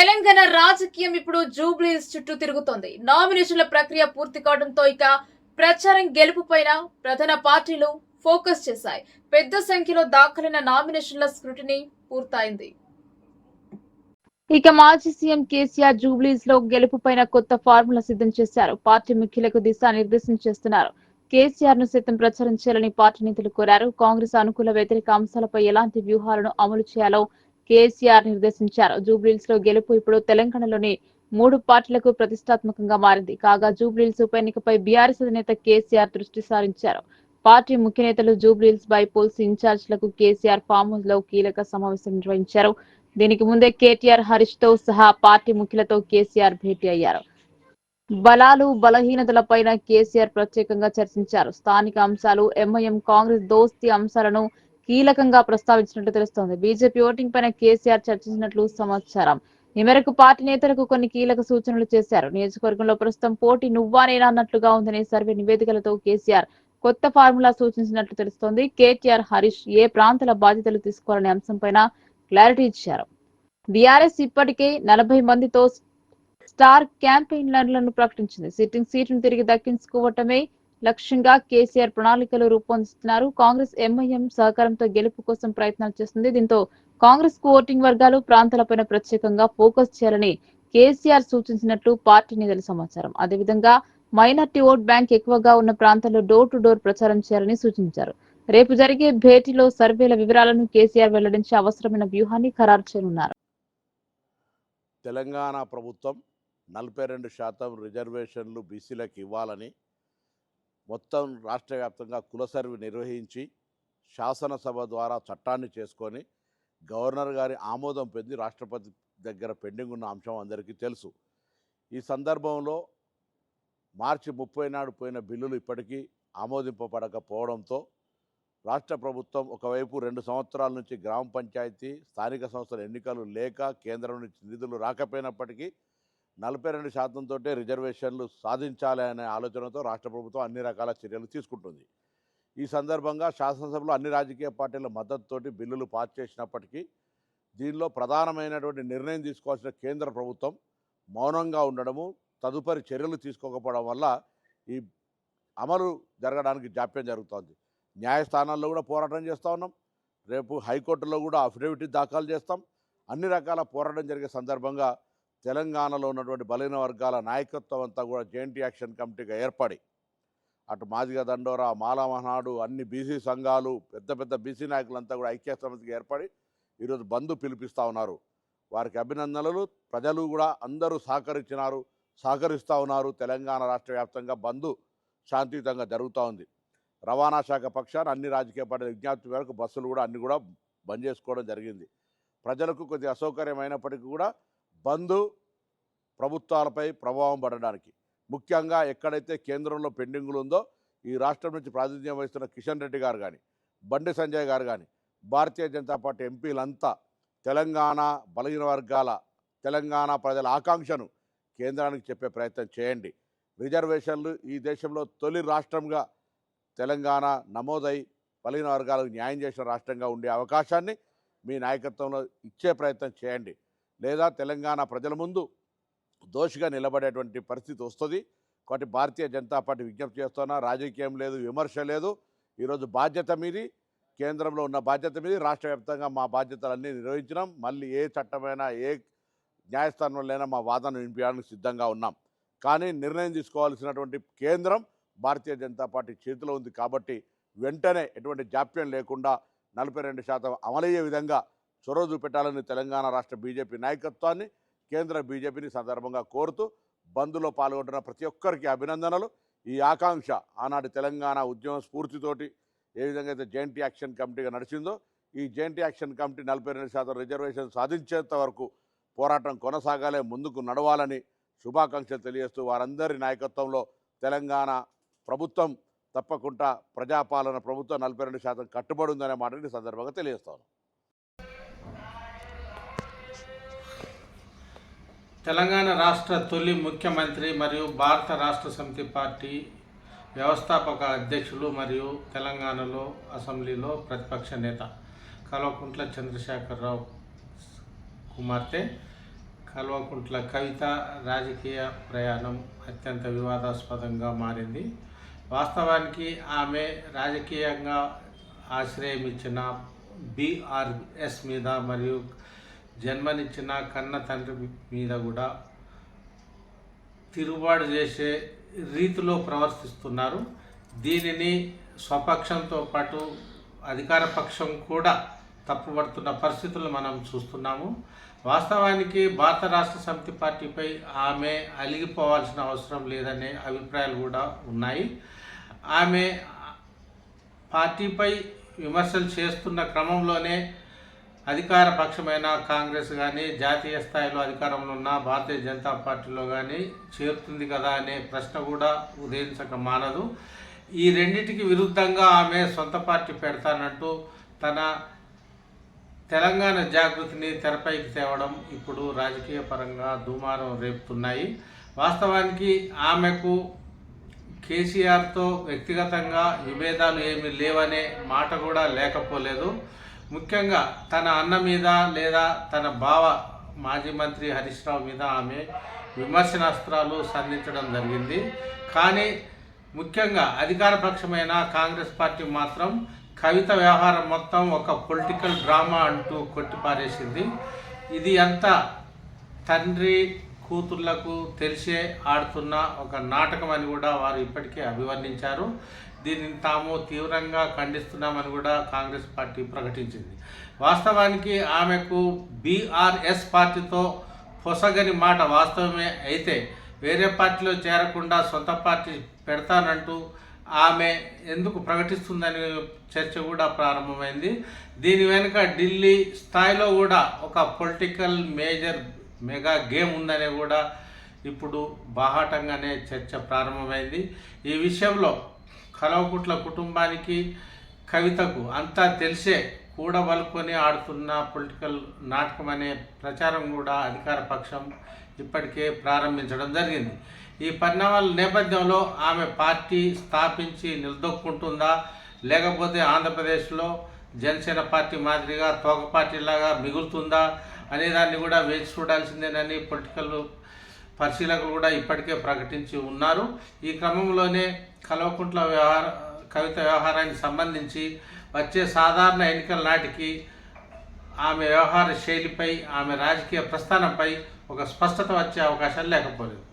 తెలంగాణ రాజకీయం ఇప్పుడు జూబ్లీస్ చుట్టూ తిరుగుతోంది. నామినేషన్ల ప్రక్రియ పూర్తి కావడంతో ఇక ప్రచారం గెలుపుపైన ప్రధాన పార్టీలు ఫోకస్ చేశాయి. పెద్ద సంఖ్యలో దాఖలైన నామినేషన్ల స్క్రూటినీ పూర్తయింది. ఇక మాజీ సీఎం కేసీఆర్ జూబ్లీస్లో గెలుపుపైన కొత్త ఫార్ములా సిద్ధం చేశారు. పార్టీ ముఖ్యులకు దిశానిర్దేశం చేస్తున్నారు. కేసీఆర్ను సైతం ప్రచారం చేయాలని పార్టీ నేతలు కోరారు. కాంగ్రెస్ అనుకూల వ్యతిరేక అంశాలపై ఎలాంటి వ్యూహాలను అమలు చేయాలో కేసీఆర్ నిర్దేశించారు. జూబ్లీల్స్లో గెలుపు ఇప్పుడు తెలంగాణలోని మూడు పార్టీలకు ప్రతిష్టాత్మకంగా మారింది. కాగా జూబ్లీల్స్ ఉప ఎన్నికపై బీఆర్ఎస్ అధినేత కేసీఆర్ దృష్టి సారించారు. పార్టీ ముఖ్య నేతలు జూబ్లీల్స్ బైపోల్స్ ఇన్ఛార్జ్లకు కేసీఆర్ ఫామ్ హౌస్లో కీలక సమావేశం నిర్వహించారు. దీనికి ముందే కేటీఆర్ హరీష్తో సహా పార్టీ ముఖ్యులతో కేసీఆర్ భేటీ అయ్యారు. బలాలు బలహీనతలపైన కేసీఆర్ ప్రత్యేకంగా చర్చించారు. స్థానిక అంశాలు ఎంఐఎం కాంగ్రెస్ దోస్తి అంశాలను కీలకంగా ప్రస్తావించినట్లు తెలుస్తోంది. బీజేపీ ఓటింగ్ పైన కేసీఆర్ చర్చించినట్లు సమాచారం. ఈ మేరకు పార్టీ నేతలకు కొన్ని కీలక సూచనలు చేశారు. నియోజకవర్గంలో ప్రస్తుతం పోటీ నువ్వా నేనా అన్నట్లుగా ఉందనే సర్వే నివేదికలతో కేసీఆర్ కొత్త ఫార్ములా సూచించినట్లు తెలుస్తోంది. కేటీఆర్ హరీష్ ఏ ప్రాంతాల బాధ్యతలు తీసుకోవాలనే అంశంపైన క్లారిటీ ఇచ్చారు. బీఆర్ఎస్ ఇప్పటికే నలభై మందితో స్టార్ క్యాంపెయిన్లను ప్రకటించింది. సిట్టింగ్ సీటును తిరిగి దక్కించుకోవటమే లక్ష్యంగా కేసీఆర్ ప్రణాళికలు రూపొందిస్తున్నారు. కాంగ్రెస్ ఎంఐఎం సహకారంతో గెలుపు కోసం ప్రయత్నాలు చేస్తుంది. దీంతో కాంగ్రెస్కు ఓటింగ్ వర్గాలు ప్రాంతాలపైన ప్రత్యేకంగా ఫోకస్ చేయాలని కేసీఆర్ సూచించినట్లు పార్టీ నేతల సమాచారం. అదేవిధంగా మైనార్టీ ఓట్ బ్యాంక్ ఎక్కువగా ఉన్న ప్రాంతాల్లో డోర్ టు డోర్ ప్రచారం చేయాలని సూచించారు. రేపు జరిగే భేటీలో సర్వేల వివరాలను కేసీఆర్ వెల్లడించే అవసరమైన వ్యూహాన్ని ఖరారు చేయనున్నారు. తెలంగాణ ప్రభుత్వం నలభై రెండు శాతం రిజర్వేషన్లు బీసీలకు ఇవ్వాలని మొత్తం రాష్ట్ర వ్యాప్తంగా కులసర్వి నిర్వహించి శాసనసభ ద్వారా చట్టాన్ని చేసుకొని గవర్నర్ గారి ఆమోదం పొంది రాష్ట్రపతి దగ్గర పెండింగ్ ఉన్న అంశం అందరికీ తెలుసు. ఈ సందర్భంలో మార్చి ముప్పై నాడు పోయిన బిల్లులు ఇప్పటికీ ఆమోదింపబడకపోవడంతో రాష్ట్ర ప్రభుత్వం ఒకవైపు రెండు సంవత్సరాల నుంచి గ్రామ పంచాయతీ స్థానిక సంస్థల ఎన్నికలు లేక కేంద్రం నుంచి నిధులు రాకపోయినప్పటికీ నలభై రెండు శాతంతో రిజర్వేషన్లు సాధించాలి అనే ఆలోచనతో రాష్ట్ర ప్రభుత్వం అన్ని రకాల చర్యలు తీసుకుంటుంది. ఈ సందర్భంగా శాసనసభలో అన్ని రాజకీయ పార్టీల మద్దతుతోటి బిల్లులు పాస్ చేసినప్పటికీ దీనిలో ప్రధానమైనటువంటి నిర్ణయం తీసుకోవాల్సిన కేంద్ర ప్రభుత్వం మౌనంగా ఉండడము తదుపరి చర్యలు తీసుకోకపోవడం వల్ల ఈ అమలు జరగడానికి జాప్యం జరుగుతోంది. న్యాయస్థానాల్లో కూడా పోరాటం చేస్తూ ఉన్నాం. రేపు హైకోర్టులో కూడా అఫిడవిట్ దాఖలు చేస్తాం. అన్ని రకాల పోరాటం జరిగే సందర్భంగా తెలంగాణలో ఉన్నటువంటి బలహీన వర్గాల నాయకత్వం అంతా కూడా జేఎన్టీ యాక్షన్ కమిటీగా ఏర్పడి అటు మాదిగ దండోరా మాలమహనాడు అన్ని బీసీ సంఘాలు పెద్ద పెద్ద బీసీ నాయకులంతా కూడా ఐక్య సమితికి ఏర్పడి ఈరోజు బంధు పిలిపిస్తూ ఉన్నారు. వారికి అభినందనలు. ప్రజలు కూడా అందరూ సహకరించినారు సహకరిస్తూ ఉన్నారు. తెలంగాణ రాష్ట్ర వ్యాప్తంగా బంధు శాంతియుతంగా జరుగుతూ ఉంది. రవాణా శాఖ పక్షాన అన్ని రాజకీయ పార్టీల విజ్ఞప్తి మేరకు బస్సులు కూడా అన్ని కూడా బంద్ చేసుకోవడం జరిగింది. ప్రజలకు కొద్ది అసౌకర్యమైనప్పటికీ కూడా బంద్ ప్రభుత్వాలపై ప్రభావం పడడానికి. ముఖ్యంగా ఎక్కడైతే కేంద్రంలో పెండింగులు ఉందో ఈ రాష్ట్రం నుంచి ప్రాతినిధ్యం వహిస్తున్న కిషన్ రెడ్డి గారు కానీ బండి సంజయ్ గారు కానీ భారతీయ జనతా పార్టీ ఎంపీలంతా తెలంగాణ బలహీన వర్గాల తెలంగాణ ప్రజల ఆకాంక్షను కేంద్రానికి చెప్పే ప్రయత్నం చేయండి. రిజర్వేషన్లు ఈ దేశంలో తొలి రాష్ట్రంగా తెలంగాణ నమోదై బలహీన వర్గాలకు న్యాయం చేసిన రాష్ట్రంగా ఉండే అవకాశాన్ని మీ నాయకత్వంలో ఇచ్చే ప్రయత్నం చేయండి. లేదా తెలంగాణ ప్రజల ముందు దోషిగా నిలబడేటువంటి పరిస్థితి వస్తుంది. కాబట్టి భారతీయ జనతా పార్టీ విజ్ఞప్తి చేస్తున్నా రాజకీయం లేదు విమర్శ లేదు. ఈరోజు బాధ్యత మీది కేంద్రంలో ఉన్న బాధ్యత మీది. రాష్ట్ర వ్యాప్తంగా మా బాధ్యతలన్నీ నిర్వహించినాం. మళ్ళీ ఏ చట్టమైనా ఏ న్యాయస్థానంలోనైనా మా వాదన వినిపించడానికి సిద్ధంగా ఉన్నాం. కానీ నిర్ణయం తీసుకోవాల్సినటువంటి కేంద్రం భారతీయ జనతా పార్టీ చేతిలో ఉంది కాబట్టి వెంటనే ఎటువంటి జాప్యం లేకుండా నలభై రెండు శాతం అమలయ్యే విధంగా చొరవ చూపెట్టాలని తెలంగాణ రాష్ట్ర బీజేపీ నాయకత్వాన్ని కేంద్ర బీజేపీని సందర్భంగా కోరుతూ బంద్లో పాల్గొంటున్న ప్రతి ఒక్కరికి అభినందనలు. ఈ ఆకాంక్ష ఆనాటి తెలంగాణ ఉద్యమ స్ఫూర్తితోటి ఏ విధంగా అయితే జాయింట్ యాక్షన్ కమిటీగా నడిచిందో ఈ జాయింట్ యాక్షన్ కమిటీ నలభై రెండు శాతం రిజర్వేషన్ సాధించేంత వరకు పోరాటం కొనసాగాలే ముందుకు నడవాలని శుభాకాంక్షలు తెలియజేస్తూ వారందరి నాయకత్వంలో తెలంగాణ ప్రభుత్వం తప్పకుండా ప్రజాపాలన ప్రభుత్వం నలభై రెండు శాతం కట్టుబడి ఉందనే మాటని సందర్భంగా తెలియజేస్తాను. తెలంగాణ రాష్ట్ర తొలి ముఖ్యమంత్రి మరియు భారత రాష్ట్ర సమితి పార్టీ వ్యవస్థాపక అధ్యక్షులు మరియు తెలంగాణలో అసెంబ్లీలో ప్రతిపక్ష నేత కల్వకుంట్ల చంద్రశేఖరరావు కుమార్తె కల్వకుంట్ల కవిత రాజకీయ ప్రయాణం అత్యంత వివాదాస్పదంగా మారింది. వాస్తవానికి ఆమె రాజకీయంగా ఆశ్రయం ఇచ్చిన బీఆర్ఎస్ మీద మరియు జన్మనిచ్చిన కన్న తండ్రి మీద కూడా తిరుగుబాటు చేసే రీతిలో ప్రవర్తిస్తున్నారు. దీనిని స్వపక్షంతో పాటు అధికార పక్షం కూడా తప్పుపడుతున్న పరిస్థితులు మనం చూస్తున్నాము. వాస్తవానికి భారత రాష్ట్ర సమితి పార్టీపై ఆమె అలిగిపోవాల్సిన అవసరం లేదనే అభిప్రాయాలు కూడా ఉన్నాయి. ఆమె పార్టీపై విమర్శలు చేస్తున్న క్రమంలోనే అధికార పక్షమైన కాంగ్రెస్ కానీ జాతీయ స్థాయిలో అధికారంలో ఉన్న భారతీయ జనతా పార్టీలో కానీ చేరుతుంది కదా అనే ప్రశ్న కూడా ఉదయించక మానదు. ఈ రెండింటికి విరుద్ధంగా ఆమె సొంత పార్టీ పెడతానంటూ తన తెలంగాణ జాగృతిని తెరపైకి తేవడం ఇప్పుడు రాజకీయ పరంగా దుమారం రేపుతున్నాయి. వాస్తవానికి ఆమెకు కేసీఆర్తో వ్యక్తిగతంగా విభేదాలు ఏమీ లేవనే మాట కూడా లేకపోలేదు. ముఖ్యంగా తన అన్న మీద లేదా తన బావ మాజీ మంత్రి హరీష్ రావు మీద ఆమె విమర్శనాస్త్రాలు సంధించడం జరిగింది. కానీ ముఖ్యంగా అధికార పక్షమైన కాంగ్రెస్ పార్టీ మాత్రం కవిత వ్యవహారం మొత్తం ఒక పొలిటికల్ డ్రామా అంటూ కొట్టిపారేసింది. ఇది అంతా తండ్రి కూతుర్లకు తెలిసే ఆడుతున్న ఒక నాటకం అని కూడా వారు ఇప్పటికే అభివర్ణించారు. దీనిని తాము తీవ్రంగా ఖండిస్తున్నామని కూడా కాంగ్రెస్ పార్టీ ప్రకటించింది. వాస్తవానికి ఆమెకు బీఆర్ఎస్ పార్టీతో పొసగని మాట వాస్తవమే అయితే వేరే పార్టీలో చేరకుండా సొంత పార్టీ పెడతానంటూ ఆమె ఎందుకు ప్రకటిస్తుందనే చర్చ కూడా ప్రారంభమైంది. దీని వెనుక ఢిల్లీ స్థాయిలో కూడా ఒక పొలిటికల్ మేజర్ మెగా గేమ్ ఉందనే కూడా ఇప్పుడు బాహాటంగానే చర్చ ప్రారంభమైంది. ఈ విషయంలో కలవకుట్ల కుటుంబానికి కవితకు అంతా తెలిసే కూడబలుకొని ఆడుతున్న పొలిటికల్ నాటకం అనే ప్రచారం కూడా అధికార పక్షం ఇప్పటికే ప్రారంభించడం జరిగింది. ఈ పరిణామాల నేపథ్యంలో ఆమె పార్టీ స్థాపించి నిలదొక్కుంటుందా? లేకపోతే ఆంధ్రప్రదేశ్లో జనసేన పార్టీ మాదిరిగా తోక పార్టీలాగా మిగులుతుందా? అనే దాన్ని కూడా వేచి చూడాల్సిందేనని పొలిటికల్ పరిశీలకులు కూడా ఇప్పటికే ప్రకటించి ఉన్నారు. ఈ క్రమంలోనే కల్వకుంట్ల వ్యవహార కవిత వ్యవహారానికి సంబంధించి వచ్చే సాధారణ ఎన్నికల నాటికి ఆమె వ్యవహార శైలిపై ఆమె రాజకీయ ప్రస్థానంపై ఒక స్పష్టత వచ్చే అవకాశాలు లేకపోలేదు.